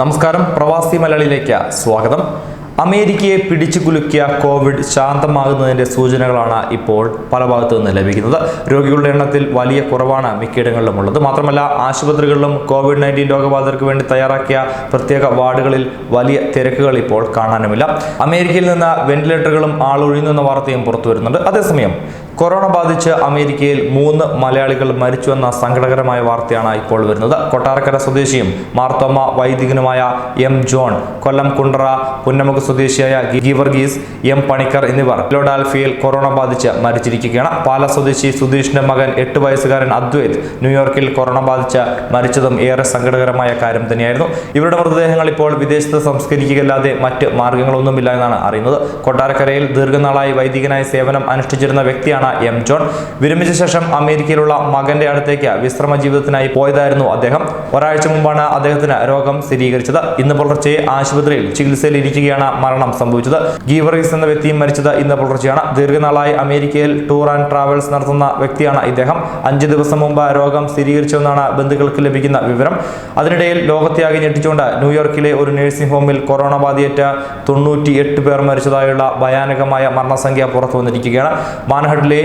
നമസ്കാരം. പ്രവാസി മലയാളിയിലേക്ക് സ്വാഗതം. അമേരിക്കയെ പിടിച്ചു കുലുക്കിയ കോവിഡ് ശാന്തമാകുന്നതിന്റെ സൂചനകളാണ് ഇപ്പോൾ പല ഭാഗത്തു നിന്ന് ലഭിക്കുന്നത്. രോഗികളുടെ എണ്ണത്തിൽ വലിയ കുറവാണ് മിക്കയിടങ്ങളിലും ഉള്ളത്. മാത്രമല്ല ആശുപത്രികളിലും കോവിഡ് നയന്റീൻ രോഗബാധിതർക്ക് വേണ്ടി തയ്യാറാക്കിയ പ്രത്യേക വാർഡുകളിൽ വലിയ തിരക്കുകൾ ഇപ്പോൾ കാണാനുമില്ല. അമേരിക്കയിൽ നിന്ന് വെന്റിലേറ്ററുകളും ആളൊഴിയുന്നു എന്ന വാർത്തയും പുറത്തു വരുന്നുണ്ട്. അതേസമയം കൊറോണ ബാധിച്ച് അമേരിക്കയിൽ മൂന്ന് മലയാളികൾ മരിച്ചുവെന്ന സങ്കടകരമായ വാർത്തയാണ് ഇപ്പോൾ വരുന്നത്. കൊട്ടാരക്കര സ്വദേശിയും മാർത്തോമ വൈദികനുമായ എം ജോൺ കൊല്ലം കുണ്ട്ര പുന്നമുഖ സ്വദേശിയായ ഗീവർഗീസ് എം പണിക്കർ എന്നിവർ ഫിലോഡാൽഫിയയിൽ കൊറോണ ബാധിച്ച് മരിച്ചിരിക്കുകയാണ്. പാല സ്വദേശി സുധീഷിന്റെ മകൻ എട്ട് വയസ്സുകാരൻ അദ്വൈത് ന്യൂയോർക്കിൽ കൊറോണ ബാധിച്ച് മരിച്ചതും ഏറെ സങ്കടകരമായ കാര്യം തന്നെയായിരുന്നു. ഇവരുടെ മൃതദേഹങ്ങൾ ഇപ്പോൾ വിദേശത്ത് സംസ്കരിക്കുകയല്ലാതെ മറ്റ് മാർഗങ്ങളൊന്നുമില്ല എന്നാണ് അറിയുന്നത്. കൊട്ടാരക്കരയിൽ ദീർഘനാളായി വൈദികനായി സേവനം അനുഷ്ഠിച്ചിരുന്ന വ്യക്തിയാണ് എം ജോൺ. വിരമിച്ച ശേഷം അമേരിക്കയിലുള്ള മകന്റെ അടുത്തേക്ക് വിശ്രമ ജീവിതത്തിനായി പോയതായിരുന്നു അദ്ദേഹം. ഒരാഴ്ച മുമ്പാണ് അദ്ദേഹത്തിന് രോഗം സ്ഥിരീകരിച്ചത്. ഇന്ന് പുലർച്ചെ ആശുപത്രിയിൽ ചികിത്സയിൽ ഇരിക്കുകയാണ് മരണം സംഭവിച്ചത്. ഗീവറീസ് എന്ന വ്യക്തിയും മരിച്ചത് ഇന്ന് പുലർച്ചെയാണ്. ദീർഘനാളായി അമേരിക്കയിൽ ടൂർ ആൻഡ് ട്രാവൽസ് നടത്തുന്ന വ്യക്തിയാണ് ഇദ്ദേഹം. അഞ്ച് ദിവസം മുമ്പ് രോഗം സ്ഥിരീകരിച്ചുവെന്നാണ് ബന്ധുക്കൾക്ക് ലഭിക്കുന്ന വിവരം. അതിനിടയിൽ ലോകത്യാകെ ഞെട്ടിച്ചുകൊണ്ട് ന്യൂയോർക്കിലെ ഒരു നഴ്സിംഗ് ഹോമിൽ കൊറോണ ബാധിയേറ്റ തൊണ്ണൂറ്റി പേർ മരിച്ചതായുള്ള ഭയാനകമായ മരണസംഖ്യ പുറത്തു വന്നിരിക്കുകയാണ് മാൻഹട്ടിലെ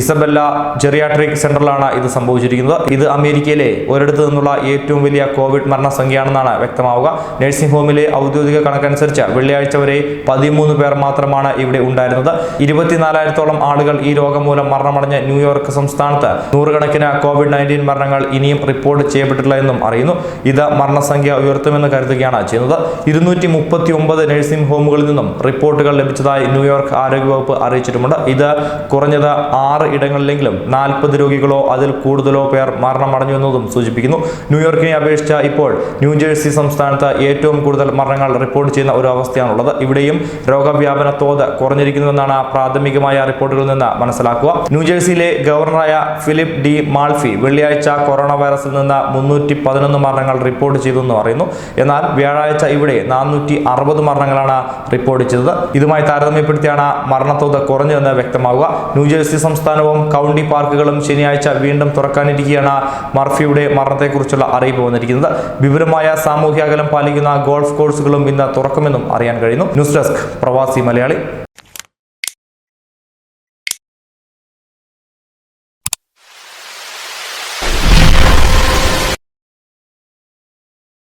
ഇസബെല്ല ജെറിയാട്രിക് സെന്ററിലാണ് ഇത് സംഭവിച്ചിരിക്കുന്നത്. ഇത് അമേരിക്കയിലെ ഒരിടത്ത് നിന്നുള്ള ഏറ്റവും വലിയ കോവിഡ് മരണസംഖ്യയാണെന്നാണ് വ്യക്തമാവുക. നഴ്സിംഗ് ഹോമിലെ ഔദ്യോഗിക കണക്കനുസരിച്ച് വെള്ളിയാഴ്ച വരെ പതിമൂന്ന് പേർ മാത്രമാണ് ഇവിടെ ഉണ്ടായിരുന്നത്. ഇരുപത്തിനാലായിരത്തോളം ആളുകൾ ഈ രോഗം മൂലം മരണമടഞ്ഞ ന്യൂയോർക്ക് സംസ്ഥാനത്ത് നൂറുകണക്കിന് കോവിഡ് നയന്റീൻ മരണങ്ങൾ ഇനിയും റിപ്പോർട്ട് ചെയ്യപ്പെട്ടിട്ടില്ല എന്നും അറിയുന്നു. ഇത് മരണസംഖ്യ ഉയർത്തുമെന്ന് കരുതുകയാണ് ചെയ്യുന്നത്. ഇരുന്നൂറ്റി മുപ്പത്തി ഒമ്പത് നഴ്സിംഗ് ഹോമുകളിൽ നിന്നും റിപ്പോർട്ടുകൾ ലഭിച്ചതായി ന്യൂയോർക്ക് ആരോഗ്യവകുപ്പ് അറിയിച്ചിട്ടുമുണ്ട്. ഇത് കുറഞ്ഞത് ആറ് ഇടങ്ങളിലെങ്കിലും നാൽപ്പത് രോഗികളോ അതിൽ കൂടുതലോ പേർ മരണമടഞ്ഞു എന്നതും സൂചിപ്പിക്കുന്നു. ന്യൂയോർക്കിനെ അപേക്ഷിച്ച് ഇപ്പോൾ ന്യൂജേഴ്സി സംസ്ഥാനത്ത് ഏറ്റവും കൂടുതൽ മരണങ്ങൾ റിപ്പോർട്ട് ചെയ്യുന്ന ഒരു അവസ്ഥയാണുള്ളത്. ഇവിടെയും രോഗവ്യാപന തോത് കുറഞ്ഞിരിക്കുന്നുവെന്നാണ് പ്രാഥമികമായ റിപ്പോർട്ടുകളിൽ നിന്ന് മനസ്സിലാക്കുക. ന്യൂജേഴ്സിയിലെ ഗവർണറായ ഫിലിപ്പ് ഡി മാൾഫി വെള്ളിയാഴ്ച കൊറോണ വൈറസിൽ നിന്ന് മുന്നൂറ്റി പതിനൊന്ന് മരണങ്ങൾ റിപ്പോർട്ട് ചെയ്തു എന്ന് പറയുന്നു. എന്നാൽ വ്യാഴാഴ്ച ഇവിടെ നാനൂറ്റി അറുപത് മരണങ്ങളാണ് റിപ്പോർട്ട് ചെയ്തത്. ഇതുമായി താരതമ്യപ്പെടുത്തിയാണ് മരണത്തോത് കുറഞ്ഞതെന്ന് വ്യക്തമാവുക. ന്യൂജേഴ്സി സംസ്ഥാനവും കൗണ്ടി പാർക്കുകളും ശനിയാഴ്ച വീണ്ടും തുറക്കാനിരിക്കുകയാണ് മർഫിയുടെ മരണത്തെക്കുറിച്ചുള്ള അറിയിപ്പ് വന്നിരിക്കുന്നത്. വിപുലമായ സാമൂഹ്യ അകലം പാലിക്കുന്ന ഗോൾഫ് കോഴ്സുകളും ഇന്ന് തുറക്കുമെന്നും അറിയാൻ കഴിയുന്നു. ന്യൂസ് ഡെസ്ക് പ്രവാസി മലയാളി.